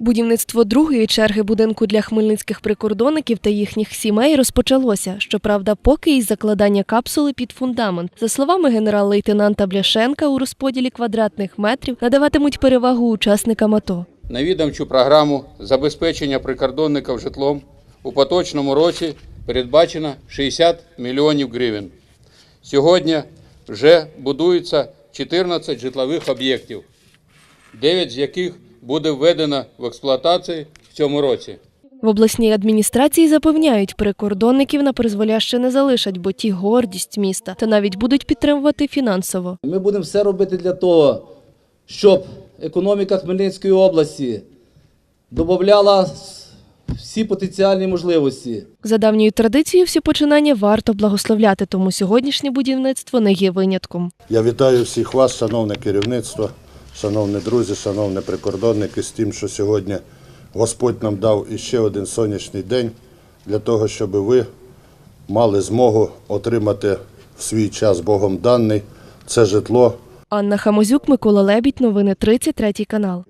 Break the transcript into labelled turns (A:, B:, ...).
A: Будівництво другої черги будинку для хмельницьких прикордонників та їхніх сімей розпочалося. Щоправда, поки із закладання капсули під фундамент. За словами генерал-лейтенанта Бляшенка, у розподілі квадратних метрів надаватимуть перевагу учасникам АТО.
B: На відомчу програму забезпечення прикордонників житлом у поточному році передбачено 60 мільйонів гривень. Сьогодні вже будується 14 житлових об'єктів, 9 з яких буде введено в експлуатацію в цьому році.
A: В обласній адміністрації запевняють, прикордонників на призволяще не залишать, бо ті гордість міста та навіть будуть підтримувати фінансово.
C: Ми будемо все робити для того, щоб економіка Хмельницької області додавала всі потенціальні можливості.
A: За давньою традицією, всі починання варто благословляти, тому сьогоднішнє будівництво не є винятком.
D: Я вітаю всіх вас, шановне керівництво, шановні друзі, шановні прикордонники, з тим, що сьогодні Господь нам дав іще один сонячний день для того, щоб ви мали змогу отримати в свій час Богом даний це житло
A: Анна Хамозюк, Микола Лебідь. Новини 33 канал.